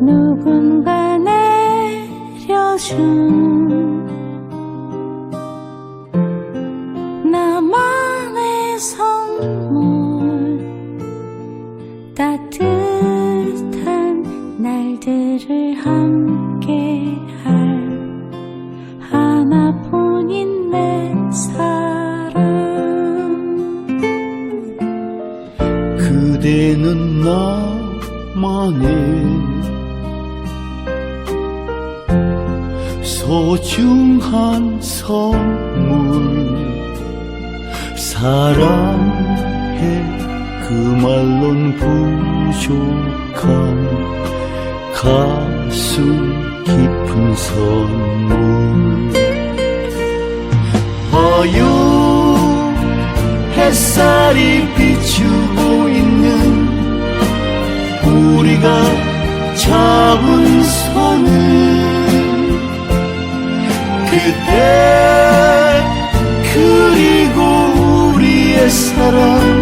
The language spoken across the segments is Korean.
누군가 내려준 나만의 선물 따뜻한 날들을 함께 그대는 나만의 소중한 선물. 사랑해 그 말론 부족한 가슴 깊은 선물. 봐요 햇살이 비추고 우리가 잡은 손을 그때 그리고 우리의 사랑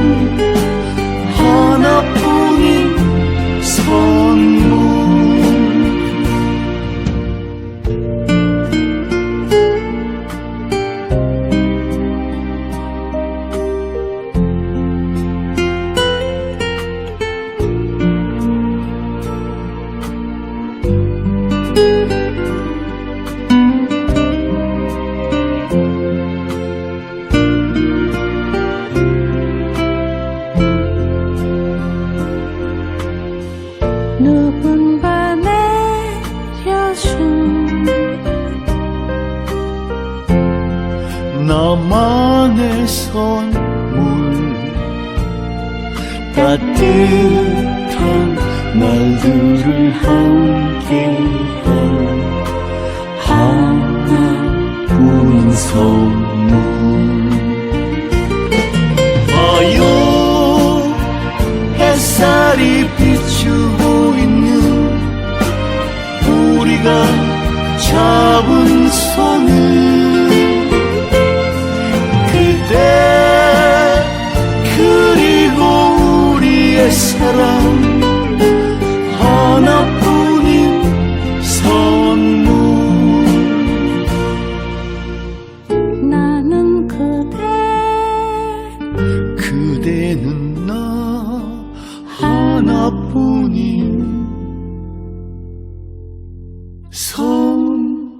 나만의 선물. 따뜻한 날들을 함께한 하나뿐인 선물. 봐요 햇살이 비추고 있는 우리가 하나뿐이 선물